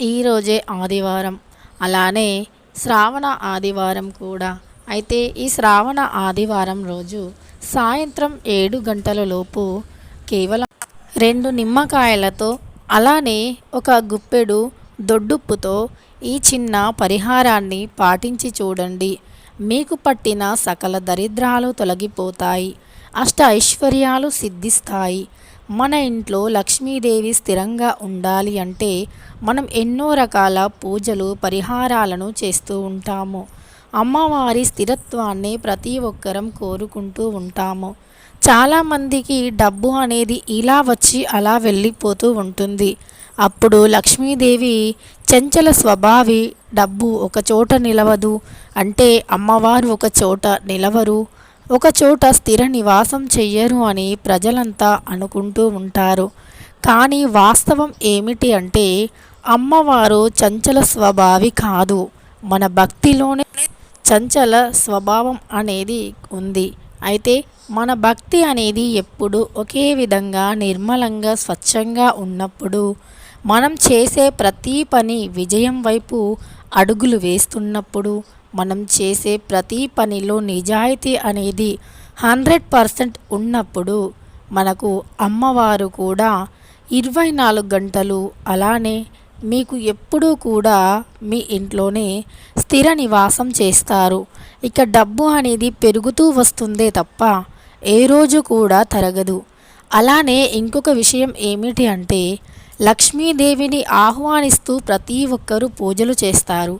ఈరోజే ఆదివారం. అలానే శ్రావణ ఆదివారం కూడా. అయితే ఈ శ్రావణ ఆదివారం రోజు సాయంత్రం ఏడు గంటల లోపు కేవలం రెండు నిమ్మకాయలతో అలానే ఒక గుప్పెడు దొడ్డుప్పుతో ఈ చిన్న పరిహారాన్ని పాటించి చూడండి. మీకు పట్టిన సకల దరిద్రాలు తొలగిపోతాయి. అష్ట ఐశ్వర్యాలు సిద్ధిస్తాయి. మన ఇంట్లో లక్ష్మీదేవి స్థిరంగా ఉండాలి అంటే మనం ఎన్నో రకాల పూజలు పరిహారాలను చేస్తూ ఉంటాము. అమ్మవారి స్థిరత్వాన్ని ప్రతి ఒక్కరం కోరుకుంటూ ఉంటాము. చాలామందికి డబ్బు అనేది ఇలా వచ్చి అలా వెళ్ళిపోతూ ఉంటుంది. అప్పుడు లక్ష్మీదేవి చంచల స్వభావి డబ్బు ఒక చోట నిలవదు అంటే అమ్మవారు ఒక చోట నిలవరు ఒకచోట స్థిర నివాసం చెయ్యరు అని ప్రజలంతా అనుకుంటూ ఉంటారు. కానీ వాస్తవం ఏమిటి అంటే అమ్మవారు చంచల స్వభావి కాదు. మన భక్తిలోనే చంచల స్వభావం అనేది ఉంది. అయితే మన భక్తి అనేది ఎప్పుడు ఒకే విధంగా నిర్మలంగా స్వచ్ఛంగా ఉన్నప్పుడు మనం చేసే ప్రతి పని విజయం వైపు అడుగులు వేస్తున్నప్పుడు మనం చేసే ప్రతి పనిలో నిజాయితీ అనేది హండ్రెడ్ పర్సెంట్ ఉన్నప్పుడు మనకు అమ్మవారు కూడా ఇరవై నాలుగు గంటలు అలానే మీకు ఎప్పుడూ కూడా మీ ఇంట్లోనే స్థిర నివాసం చేస్తారు. ఇక డబ్బు అనేది పెరుగుతూ వస్తుందే తప్ప ఏ రోజు కూడా తరగదు. అలానే ఇంకొక విషయం ఏమిటి అంటే లక్ష్మీదేవిని ఆహ్వానిస్తూ ప్రతి ఒక్కరూ పూజలు చేస్తారు.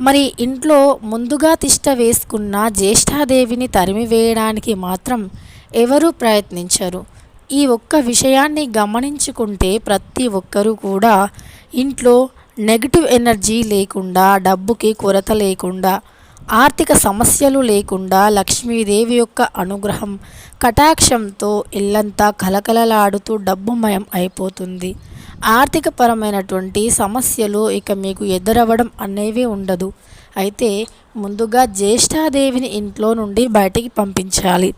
మరి ఇంట్లో ముందుగా తిష్ట వేసుకున్న జ్యేష్ఠాదేవిని తరిమివేయడానికి మాత్రం ఎవరూ ప్రయత్నించరు. ఈ ఒక్క విషయాన్ని గమనించుకుంటే ప్రతి ఒక్కరూ కూడా ఇంట్లో నెగిటివ్ ఎనర్జీ లేకుండా డబ్బుకి కొరత లేకుండా ఆర్థిక సమస్యలు లేకుండా లక్ష్మీదేవి యొక్క అనుగ్రహం కటాక్షంతో ఇల్లంతా కలకలలాడుతూ డబ్బుమయం అయిపోతుంది. ఆర్థికపరమైనటువంటి సమస్యలు ఇక మీకు ఎదురవ్వడం అనేవి ఉండదు. అయితే ముందుగా జ్యేష్ఠాదేవిని ఇంట్లో నుండి బయటికి పంపించాలి.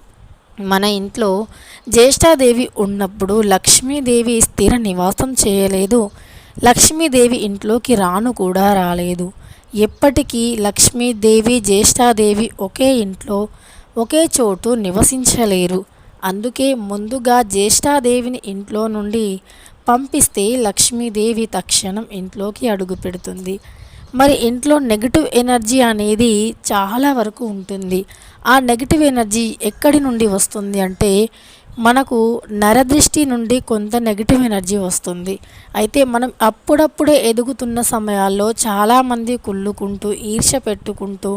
మన ఇంట్లో జ్యేష్ఠాదేవి ఉన్నప్పుడు లక్ష్మీదేవి స్థిర నివాసం చేయలేదు. లక్ష్మీదేవి ఇంట్లోకి రాను కూడా రాలేదు. ఎప్పటికీ లక్ష్మీదేవి జ్యేష్ఠాదేవి ఒకే ఇంట్లో ఒకే చోటు నివసించలేరు. అందుకే ముందుగా జ్యేష్ఠాదేవిని ఇంట్లో నుండి పంపిస్తే లక్ష్మీదేవి తక్షణం ఇంట్లోకి అడుగు పెడుతుంది. మరి ఇంట్లో నెగిటివ్ ఎనర్జీ అనేది చాలా వరకు ఉంటుంది. ఆ నెగిటివ్ ఎనర్జీ ఎక్కడి నుండి వస్తుంది అంటే మనకు నరదృష్టి నుండి కొంత నెగిటివ్ ఎనర్జీ వస్తుంది. అయితే మనం అప్పుడప్పుడే ఎదుగుతున్న సమయాల్లో చాలామంది కుళ్ళుకుంటూ ఈర్ష పెట్టుకుంటూ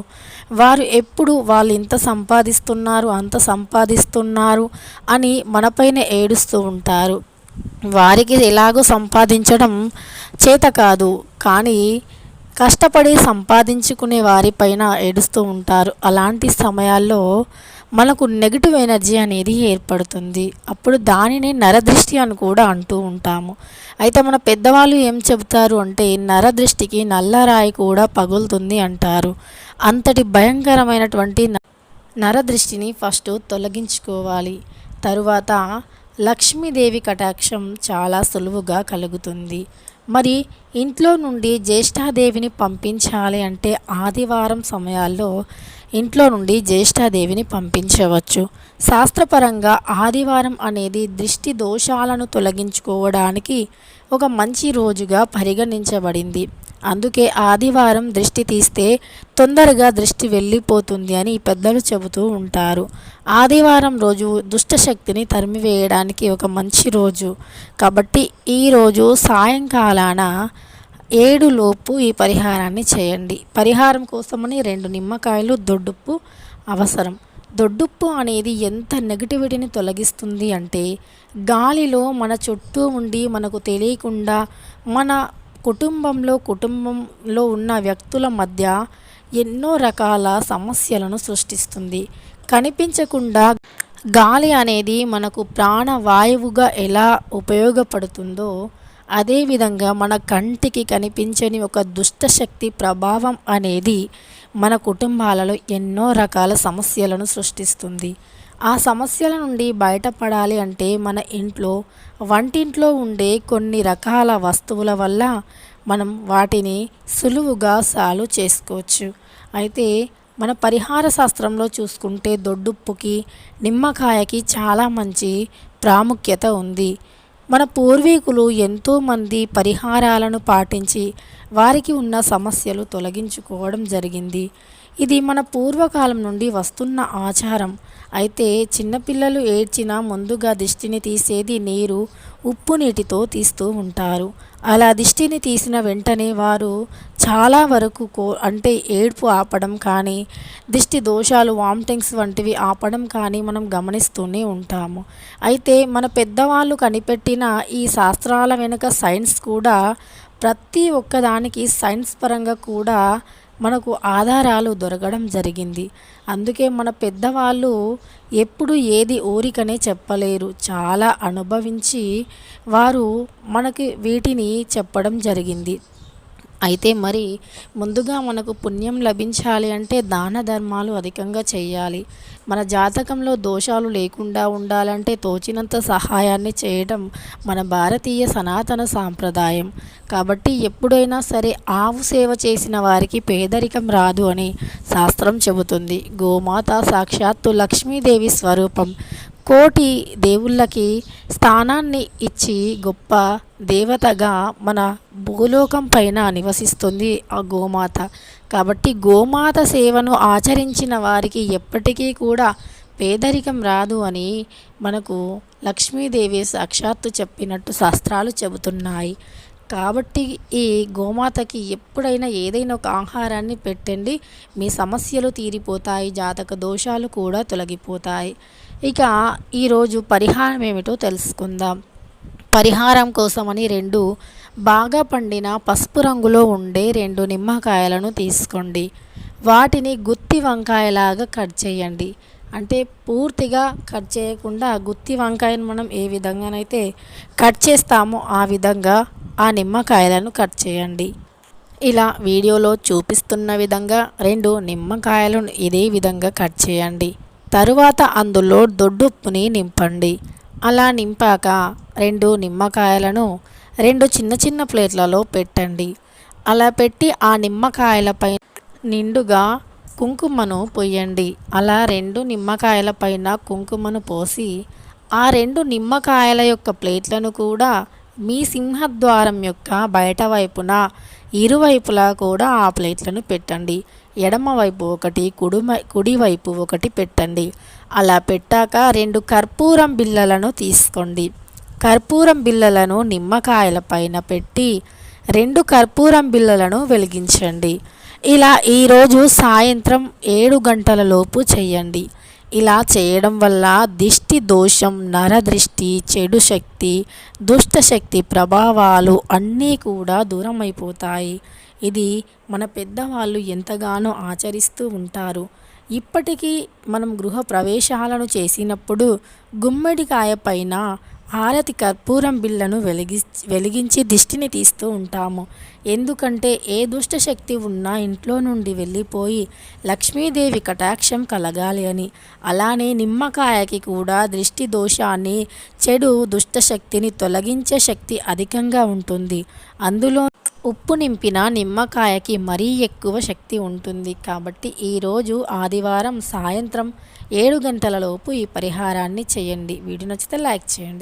వారు ఎప్పుడు వాళ్ళు ఇంత సంపాదిస్తున్నారు అంత సంపాదిస్తున్నారు అని మనపైన ఏడుస్తూ ఉంటారు. వారికి ఎలాగో సంపాదించడం చేత కాదు కానీ కష్టపడి సంపాదించుకునే వారిపైన ఏడుస్తూ ఉంటారు. అలాంటి సమయాల్లో మనకు నెగిటివ్ ఎనర్జీ అనేది ఏర్పడుతుంది. అప్పుడు దానిని నరదృష్టి అని కూడా అంటూ ఉంటాము. అయితే మన పెద్దవాళ్ళు ఏం చెబుతారు అంటే నరదృష్టికి నల్లరాయి కూడా పగులుతుంది అంటారు. అంతటి భయంకరమైనటువంటి నరదృష్టిని ఫస్ట్ తొలగించుకోవాలి. తరువాత లక్ష్మీదేవి కటాక్షం చాలా సులువుగా కలుగుతుంది. మరి ఇంట్లో నుండి జ్యేష్ఠాదేవిని పంపించాలి అంటే ఆదివారం సమయాల్లో ఇంట్లో నుండి జ్యేష్ఠాదేవిని పంపించవచ్చు. శాస్త్రపరంగా ఆదివారం అనేది దృష్టి దోషాలను తొలగించుకోవడానికి ఒక మంచి రోజుగా పరిగణించబడింది. అందుకే ఆదివారం దృష్టి తీస్తే తొందరగా దృష్టి వెళ్ళిపోతుంది అని పెద్దలు చెబుతూ ఉంటారు. ఆదివారం రోజు దుష్టశక్తిని తరిమివేయడానికి ఒక మంచి రోజు. కాబట్టి ఈరోజు సాయంకాలాన ఏడులోపు ఈ పరిహారాన్ని చేయండి. పరిహారం కోసమని రెండు నిమ్మకాయలు దొడ్డుప్పు అవసరం. దొడ్డుప్పు అనేది ఎంత నెగిటివిటీని తొలగిస్తుంది అంటే గాలిలో మన చుట్టూ ఉండి మనకు తెలియకుండా మన కుటుంబంలో కుటుంబంలో ఉన్న వ్యక్తుల మధ్య ఎన్నో రకాల సమస్యలను సృష్టిస్తుంది. కనిపించకుండా గాలి అనేది మనకు ప్రాణవాయువుగా ఎలా ఉపయోగపడుతుందో అదేవిధంగా మన కంటికి కనిపించని ఒక దుష్టశక్తి ప్రభావం అనేది మన కుటుంబాలలో ఎన్నో రకాల సమస్యలను సృష్టిస్తుంది. ఆ సమస్యల నుండి బయటపడాలి అంటే మన ఇంట్లో వంటింట్లో ఉండే కొన్ని రకాల వస్తువుల వల్ల మనం వాటిని సులువుగా సాల్వ్ చేసుకోవచ్చు. అయితే మన పరిహార శాస్త్రంలో చూసుకుంటే దొడ్డుప్పుకి నిమ్మకాయకి చాలా మంచి ప్రాముఖ్యత ఉంది. మన పూర్వీకులు ఎంతోమంది పరిహారాలను పాటించి వారికి ఉన్న సమస్యలు తొలగించుకోవడం జరిగింది. ఇది మన పూర్వకాలం నుండి వస్తున్న ఆచారం. అయితే చిన్నపిల్లలు ఏడ్చినా ముందుగా దిష్టిని తీసేది నీరు ఉప్పు నీటితో తీస్తూ ఉంటారు. అలా దిష్టిని తీసిన వెంటనే వారు చాలా వరకు కో అంటే ఏడ్పు ఆపడం కానీ దిష్టి దోషాలు వామిటింగ్స్ వంటివి ఆపడం కానీ మనం గమనిస్తూనే ఉంటాము. అయితే మన పెద్దవాళ్ళు కనిపెట్టిన ఈ శాస్త్రాల వెనుక సైన్స్ కూడా ప్రతి ఒక్కదానికి సైన్స్ పరంగా కూడా మనకు ఆధారాలు దొరకడం జరిగింది. అందుకే మన పెద్దవాళ్ళు ఎప్పుడు ఏది ఊరికనే చెప్పలేరు. చాలా అనుభవించి వారు మనకి వీటిని చెప్పడం జరిగింది. అయితే మరి ముందుగా మనకు పుణ్యం లభించాలి అంటే దాన ధర్మాలు అధికంగా చేయాలి. మన జాతకంలో దోషాలు లేకుండా ఉండాలంటే తోచినంత సహాయాన్ని చేయడం మన భారతీయ సనాతన సాంప్రదాయం. కాబట్టి ఎప్పుడైనా సరే ఆవు సేవ చేసిన వారికి పేదరికం రాదు అని శాస్త్రం చెబుతుంది. గోమాత సాక్షాత్తు లక్ష్మీదేవి స్వరూపం. కోటి దేవుళ్ళకి స్థానాన్ని ఇచ్చి గొప్ప దేవతగా మన భూలోకం పైన నివసిస్తుంది ఆ గోమాత. కాబట్టి గోమాత సేవను ఆచరించిన వారికి ఎప్పటికీ కూడా పేదరికం రాదు అని మనకు లక్ష్మీదేవి సాక్షాత్తు చెప్పినట్టు శాస్త్రాలు చెబుతున్నాయి. కాబట్టి ఈ గోమాతకి ఎప్పుడైనా ఏదైనా ఒక ఆహారాన్ని పెట్టండి మీ సమస్యలు తీరిపోతాయి జాతక దోషాలు కూడా తొలగిపోతాయి. ఇక ఈరోజు పరిహారం ఏమిటో తెలుసుకుందాం. పరిహారం కోసమని రెండు బాగా పండిన పసుపు రంగులో ఉండే రెండు నిమ్మకాయలను తీసుకోండి. వాటిని గుత్తి వంకాయలాగా కట్ చేయండి. అంటే పూర్తిగా కట్ చేయకుండా గుత్తి వంకాయను మనం ఏ విధంగానైతే కట్ చేస్తామో ఆ విధంగా ఆ నిమ్మకాయలను కట్ చేయండి. ఇలా వీడియోలో చూపిస్తున్న విధంగా రెండు నిమ్మకాయలను ఇదే విధంగా కట్ చేయండి. తరువాత అందులో దొడ్డుప్పుని నింపండి. అలా నింపాక రెండు నిమ్మకాయలను రెండు చిన్న చిన్న ప్లేట్లలో పెట్టండి. అలా పెట్టి ఆ నిమ్మకాయలపై నిండుగా కుంకుమను పొయ్యండి. అలా రెండు నిమ్మకాయల పైన కుంకుమను పోసి ఆ రెండు నిమ్మకాయల యొక్క ప్లేట్లను కూడా మీ సింహద్వారం యొక్క బయట వైపున ఇరువైపులా కూడా ఆ ప్లేట్లను పెట్టండి. ఎడమవైపు ఒకటి కుడిమ కుడివైపు ఒకటి పెట్టండి. అలా పెట్టాక రెండు కర్పూరం బిళ్ళలను తీసుకోండి. కర్పూరం బిళ్ళలను నిమ్మకాయల పైన పెట్టి రెండు కర్పూరం బిళ్ళలను వెలిగించండి. ఇలా ఈరోజు సాయంత్రం ఏడు గంటల లోపు చేయండి. ఇలా చేయడం వల్ల దిష్టి దోషం నరదృష్టి చెడు శక్తి దుష్టశక్తి ప్రభావాలు అన్నీ కూడా దూరం అయిపోతాయి ఇది మన పెద్దవాళ్ళు ఎంతగానో ఆచరిస్తూ ఉంటారు. ఇప్పటికీ మనం గృహ ప్రవేశాలను చేసినప్పుడు గుమ్మడికాయ పైన హారతి కర్పూరం బిళ్ళను వెలిగి వెలిగించి దిష్టిని తీస్తూ ఉంటాము. ఎందుకంటే ఏ దుష్ట శక్తి ఉన్నా ఇంట్లో నుండి వెళ్ళిపోయి లక్ష్మీదేవి కటాక్షం కలగాలి అని. అలానే నిమ్మకాయకి కూడా దృష్టి దోషాన్ని చెడు దుష్ట శక్తిని తొలగించే శక్తి అధికంగా ఉంటుంది. అందులో ఉప్పు నింపిన నిమ్మకాయకి మరీ ఎక్కువ శక్తి ఉంటుంది కాబట్టి ఈరోజు ఆదివారం సాయంత్రం ఏడు గంటలలోపు ఈ పరిహారాన్ని చేయండి. వీడియో నచ్చితే లైక్ చేయండి.